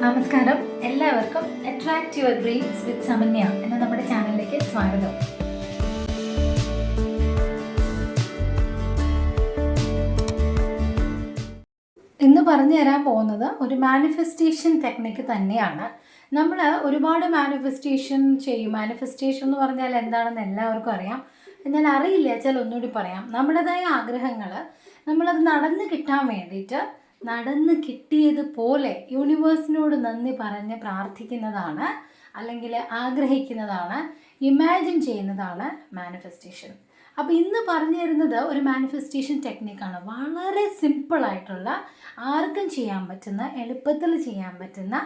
നമസ്കാരം. എല്ലാവർക്കും attract your dreams with Samanya എന്ന നമ്മുടെ ചാനലിലേക്ക് സ്വാഗതം. ഇന്ന് പറഞ്ഞു തരാൻ പോകുന്നത് ഒരു മാനിഫെസ്റ്റേഷൻ ടെക്നിക്ക് തന്നെയാണ്. നമ്മൾ ഒരുപാട് മാനിഫെസ്റ്റേഷൻ ചെയ്യും. മാനിഫെസ്റ്റേഷൻ എന്ന് പറഞ്ഞാൽ എന്താണെന്ന് എല്ലാവർക്കും അറിയാം. എന്നാൽ അറിയില്ല വെച്ചാൽ ഒന്നുകൂടി പറയാം. നമ്മുടേതായ ആഗ്രഹങ്ങൾ നമ്മളത് നടന്നു കിട്ടാൻ വേണ്ടിയിട്ട് നടന്ന് കിട്ടിയതുപോലെ യൂണിവേഴ്സിനോട് നന്ദി പറഞ്ഞ് പ്രാർത്ഥിക്കുന്നതാണ് അല്ലെങ്കിൽ ആഗ്രഹിക്കുന്നതാണ് ഇമാജിൻ ചെയ്യുന്നതാണ് മാനിഫെസ്റ്റേഷൻ അപ്പോൾ ഇന്ന് പറഞ്ഞു തരുന്നത് ഒരു മാനിഫെസ്റ്റേഷൻ ടെക്നിക്കാണ് വളരെ സിമ്പിളായിട്ടുള്ള ആർക്കും ചെയ്യാൻ പറ്റുന്ന എളുപ്പത്തിൽ ചെയ്യാൻ പറ്റുന്ന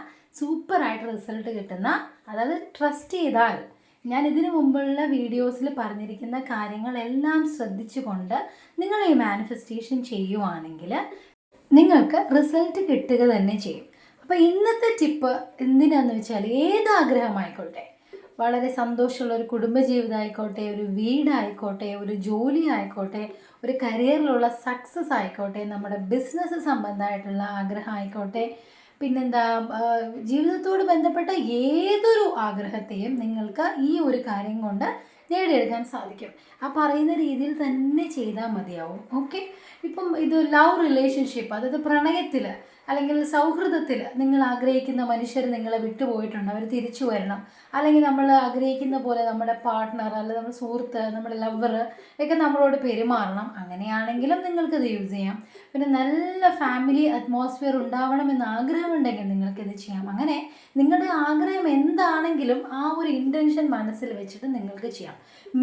സൂപ്പറായിട്ട് റിസൾട്ട് കിട്ടുന്ന അതായത് ട്രസ്റ്റ് ചെയ്താൽ ഞാൻ ഇതിനു മുമ്പുള്ള വീഡിയോസിൽ പറഞ്ഞിരിക്കുന്ന കാര്യങ്ങളെല്ലാം ശ്രദ്ധിച്ചുകൊണ്ട് നിങ്ങൾ ഈ മാനിഫെസ്റ്റേഷൻ ചെയ്യുവാണെങ്കിൽ നിങ്ങൾക്ക് റിസൾട്ട് കിട്ടുക തന്നെ ചെയ്യും. അപ്പോൾ ഇന്നത്തെ ടിപ്പ് എന്തിനാന്ന് വെച്ചാൽ ഏത് ആഗ്രഹമായിക്കോട്ടെ വളരെ സന്തോഷമുള്ള ഒരു കുടുംബജീവിതം ആയിക്കോട്ടെ ഒരു വീടായിക്കോട്ടെ ഒരു ജോലി ആയിക്കോട്ടെ ഒരു കരിയറിലുള്ള സക്സസ് ആയിക്കോട്ടെ നമ്മുടെ ബിസിനസ് സംബന്ധമായിട്ടുള്ള ആഗ്രഹം ആയിക്കോട്ടെ പിന്നെന്താ ജീവിതത്തോട് ബന്ധപ്പെട്ട ഏതൊരു ആഗ്രഹത്തെയും നിങ്ങൾക്ക് ഈ ഒരു കാര്യം കൊണ്ട് നേടിയെടുക്കാൻ സാധിക്കും. ആ പറയുന്ന രീതിയിൽ തന്നെ ചെയ്താൽ മതിയാവും. ഓക്കെ ഇപ്പം ഇത് ലവ് റിലേഷൻഷിപ്പ് അതായത് പ്രണയത്തിൽ അല്ലെങ്കിൽ സൗഹൃദത്തിൽ നിങ്ങൾ ആഗ്രഹിക്കുന്ന മനുഷ്യർ നിങ്ങളെ വിട്ടുപോയിട്ടുണ്ട് അവർ തിരിച്ചു വരണം. അല്ലെങ്കിൽ നമ്മൾ ആഗ്രഹിക്കുന്ന പോലെ നമ്മുടെ പാർട്ട്ണർ അല്ലെങ്കിൽ നമ്മുടെ സുഹൃത്ത് നമ്മുടെ ലവർ ഒക്കെ നമ്മളോട് പെരുമാറണം. അങ്ങനെയാണെങ്കിലും നിങ്ങൾക്ക് ഇത് യൂസ് ചെയ്യാം. പിന്നെ നല്ല ഫാമിലി അറ്റ്മോസ്ഫിയർ ഉണ്ടാവണമെന്ന് ആഗ്രഹമുണ്ടെങ്കിൽ ഇത് ചെയ്യാം. അങ്ങനെ നിങ്ങളുടെ ആഗ്രഹം എന്താണെങ്കിലും ആ ഒരു ഇന്റൻഷൻ മനസ്സിൽ വെച്ചിട്ട് നിങ്ങൾക്ക് ചെയ്യാം.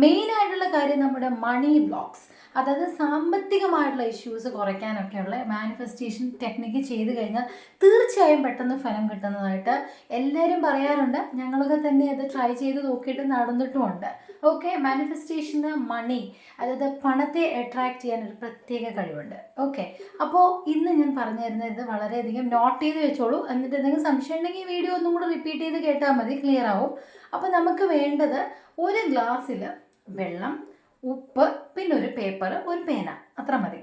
മെയിനായിട്ടുള്ള കാര്യം നമ്മുടെ മണി ബ്ലോക്സ് അതായത് സാമ്പത്തികമായിട്ടുള്ള ഇഷ്യൂസ് കുറയ്ക്കാനൊക്കെയുള്ള മാനിഫെസ്റ്റേഷൻ ടെക്നിക്ക് ചെയ്ത് കഴിഞ്ഞാൽ തീർച്ചയായും പെട്ടെന്ന് ഫലം കിട്ടുന്നതായിട്ട് എല്ലാവരും പറയാറുണ്ട്. ഞങ്ങളൊക്കെ തന്നെ അത് ട്രൈ ചെയ്ത് നോക്കിയിട്ട് നടന്നിട്ടുമുണ്ട്. ഓക്കെ മാനിഫെസ്റ്റേഷന് മണി അതായത് പണത്തെ അട്രാക്ട് ചെയ്യാൻ ഒരു പ്രത്യേക കഴിവുണ്ട്. ഓക്കെ അപ്പോൾ ഇന്ന് ഞാൻ പറഞ്ഞു തരുന്നത് വളരെയധികം നോട്ട് ചെയ്ത് വെച്ചോളൂ. എന്നിട്ട് എന്തെങ്കിലും സംശയം ഉണ്ടെങ്കിൽ ഈ വീഡിയോ ഒന്നും കൂടെ റിപ്പീറ്റ് ചെയ്ത് കേട്ടാൽ മതി. ക്ലിയർ ആവും. അപ്പോൾ നമുക്ക് വേണ്ടത് ഒരു ഗ്ലാസ്സിൽ വെള്ളം ഉപ്പ് പിന്നെ ഒരു പേപ്പർ ഒരു പേന. അത്ര മതി.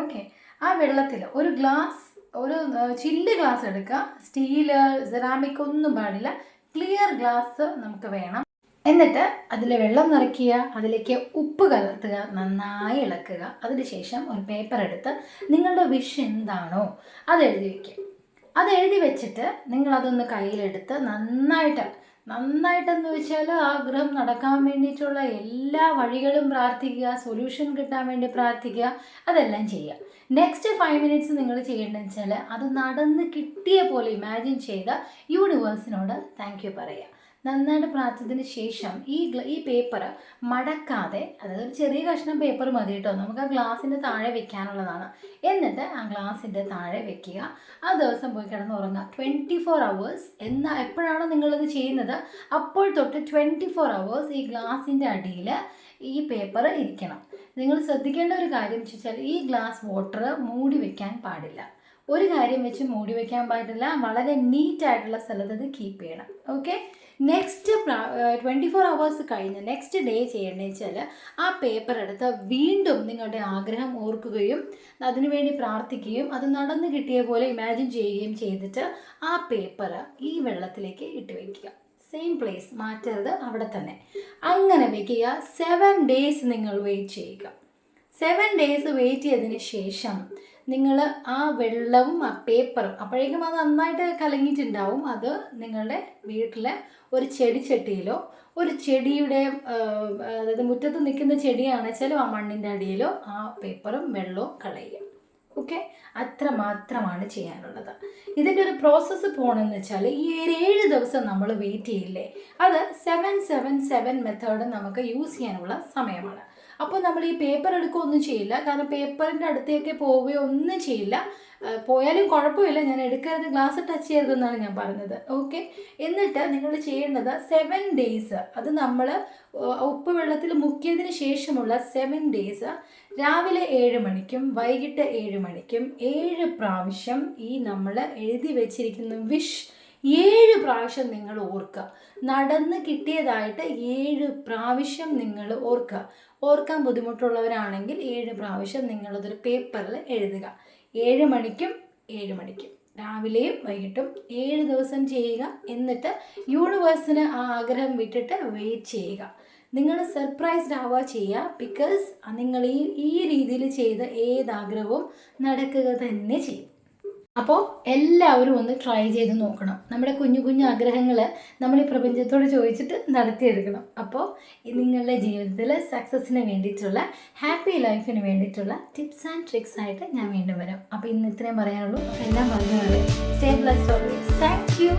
ഓക്കെ ആ വെള്ളത്തിൽ ഒരു ഗ്ലാസ് ഒരു ചില്ല് ഗ്ലാസ് എടുക്കുക. സ്റ്റീൽ സെറാമിക് ഒന്നും പാടില്ല. ക്ലിയർ ഗ്ലാസ് നമുക്ക് വേണം. എന്നിട്ട് അതിൽ വെള്ളം നിറയ്ക്കുക. അതിലേക്ക് ഉപ്പ് കലർത്തുക. നന്നായി ഇളക്കുക. അതിനുശേഷം ഒരു പേപ്പർ എടുത്ത് നിങ്ങളുടെ വിഷ് എന്താണോ അത് എഴുതി വയ്ക്കുക അത് എഴുതി വെച്ചിട്ട് നിങ്ങളതൊന്ന് കയ്യിലെടുത്ത് നന്നായിട്ട് നന്നായിട്ടെന്ന് വെച്ചാൽ ആഗ്രഹം നടക്കാൻ വേണ്ടിയിട്ടുള്ള എല്ലാ വഴികളും പ്രാർത്ഥിക്കുക സൊല്യൂഷൻ കിട്ടാൻ വേണ്ടി പ്രാർത്ഥിക്കുക അതെല്ലാം ചെയ്യുക. നെക്സ്റ്റ് ഫൈവ് മിനിറ്റ്സ് നിങ്ങൾ ചെയ്യേണ്ടതെന്ന് വെച്ചാൽ അത് നടന്ന് കിട്ടിയ പോലെ ഇമാജിൻ ചെയ്ത് യൂണിവേഴ്സിനോട് താങ്ക് യു പറയുക. നന്നായിട്ട് പ്രാർത്ഥിച്ചതിന് ശേഷം ഈ ഈ പേപ്പർ മടക്കാതെ അതായത് ഒരു ചെറിയ കഷ്ണം പേപ്പർ മതി കേട്ടോ. നമുക്ക് ആ ഗ്ലാസിന്റെ താഴെ വെക്കാനുള്ളതാണ്. എന്നിട്ട് ആ ഗ്ലാസിന്റെ താഴെ വെക്കുക. ആ ദിവസം പോയി കിടന്ന് ഉറങ്ങുക ട്വന്റി ഫോർ അവേഴ്സ് എന്നാ എപ്പോഴാണോ നിങ്ങളിത് ചെയ്യുന്നത്? അപ്പോൾ തൊട്ട് ട്വന്റി ഫോർ അവേഴ്സ് ഈ ഗ്ലാസിന്റെ അടിയിൽ ഈ പേപ്പർ ഇരിക്കണം. നിങ്ങൾ ശ്രദ്ധിക്കേണ്ട ഒരു കാര്യം വെച്ചാൽ ഈ ഗ്ലാസ് വാട്ടർ മൂടി വെക്കാൻ പാടില്ല. ഒരു കാര്യം വെച്ച് മൂടി വെക്കാൻ പാടില്ല. വളരെ നീറ്റ് ആയിട്ടുള്ള സ്ഥലത്ത് അത് കീപ്പ് ചെയ്യണം. Okay next twenty four hours കഴിഞ്ഞ് നെക്സ്റ്റ് ഡേ ചെയ്യേണ്ടതെന്ന് വെച്ചാൽ ആ പേപ്പർ എടുത്ത് വീണ്ടും നിങ്ങളുടെ ആഗ്രഹം ഓർക്കുകയും അതിനുവേണ്ടി പ്രാർത്ഥിക്കുകയും അത് നടന്നു കിട്ടിയ പോലെ ഇമാജിൻ ചെയ്യുകയും ചെയ്തിട്ട് ആ പേപ്പർ ഈ വെള്ളത്തിലേക്ക് ഇട്ട് വയ്ക്കുക സെയിം പ്ലേസ് മാറ്റരുത് അവിടെ തന്നെ. അങ്ങനെ വയ്ക്കുക സെവൻ ഡേയ്സ് നിങ്ങൾ വെയിറ്റ് ചെയ്യുക. സെവൻ ഡേയ്സ് വെയിറ്റ് ചെയ്തതിന് ശേഷം നിങ്ങൾ ആ വെള്ളവും ആ പേപ്പറും അപ്പോഴേക്കും അത് നന്നായിട്ട് കലങ്ങിയിട്ടുണ്ടാവും. അത് നിങ്ങളുടെ വീട്ടിലെ ഒരു ചെടിച്ചട്ടിയിലോ ഒരു ചെടിയുടെ അതായത് മുറ്റത്ത് നിൽക്കുന്ന ചെടിയാണെച്ചാലും ആ മണ്ണിന്റെ അടിയിലോ ആ പേപ്പറും വെള്ളവും കളയുക. ഓക്കെ അത്ര മാത്രമാണ് ചെയ്യാനുള്ളത്. ഇതിന്റെ ഒരു പ്രോസസ്സ് പോകണമെന്ന് വെച്ചാൽ ഈ ഒരു ഏഴ് ദിവസം നമ്മൾ വെയിറ്റ് ചെയ്യില്ലേ? അത് സെവൻ സെവൻ സെവൻ മെത്തേഡ് നമുക്ക് യൂസ് ചെയ്യാനുള്ള സമയമാണ്. അപ്പോൾ നമ്മൾ ഈ പേപ്പർ എടുക്കുകയൊന്നും ചെയ്യില്ല. കാരണം പേപ്പറിന്റെ അടുത്തേക്ക് പോവുകയോ ഒന്നും ചെയ്യില്ല പോയാലും കുഴപ്പമില്ല. ഞാൻ എടുക്കരുത് ഗ്ലാസ് ടച്ച് ചെയ്യരുതെന്നാണ് ഞാൻ പറഞ്ഞത്. ഓക്കെ എന്നിട്ട് നിങ്ങൾ ചെയ്യേണ്ടത് സെവൻ ഡേയ്സ് അത് നമ്മൾ ഉപ്പ് വെള്ളത്തിൽ മുക്കിയതിന് ശേഷമുള്ള സെവൻ ഡേയ്സ് രാവിലെ ഏഴ് മണിക്കും വൈകിട്ട് ഏഴ് മണിക്കും ഏഴ് പ്രാവശ്യം ഈ നമ്മൾ എഴുതി വെച്ചിരിക്കുന്ന വിഷ് ഏഴ് പ്രാവശ്യം നിങ്ങൾ ഓർക്കുക. നടന്ന് കിട്ടിയതായിട്ട് ഏഴ് പ്രാവശ്യം നിങ്ങൾ ഓർക്കുക. ഓർക്കാൻ ബുദ്ധിമുട്ടുള്ളവരാണെങ്കിൽ ഏഴ് പ്രാവശ്യം നിങ്ങളതൊരു പേപ്പറിൽ എഴുതുക. ഏഴ് മണിക്കും ഏഴ് മണിക്കും. രാവിലെയും വൈകിട്ടും ഏഴ് ദിവസം ചെയ്യുക. എന്നിട്ട് യൂണിവേഴ്സിന് ആ ആഗ്രഹം വിട്ടിട്ട് വെയിറ്റ് ചെയ്യുക. നിങ്ങൾ സർപ്രൈസ്ഡ് ആവുക ചെയ്യുക. ബിക്കോസ് നിങ്ങൾ ഈ ഈ രീതിയിൽ ചെയ്ത ഏതാഗ്രഹവും നടക്കുക തന്നെ ചെയ്യും. അപ്പോൾ എല്ലാവരും ഒന്ന് ട്രൈ ചെയ്ത് നോക്കണം. നമ്മുടെ കുഞ്ഞു കുഞ്ഞു ആഗ്രഹങ്ങൾ നമ്മൾ ഈ പ്രപഞ്ചത്തോട് ചോദിച്ചിട്ട് നടത്തിയെടുക്കണം. അപ്പോൾ നിങ്ങളുടെ ജീവിതത്തിൽ സക്സസ്സിന് വേണ്ടിയിട്ടുള്ള ഹാപ്പി ലൈഫിന് വേണ്ടിയിട്ടുള്ള ടിപ്സ് ആൻഡ് ട്രിക്സ് ആയിട്ട് ഞാൻ വീണ്ടും വരാം. അപ്പോൾ ഇന്ന് ഇത്രയും പറയാനുള്ളൂ. എല്ലാം പറഞ്ഞു സ്റ്റേ പ്ലസ് താങ്ക് യു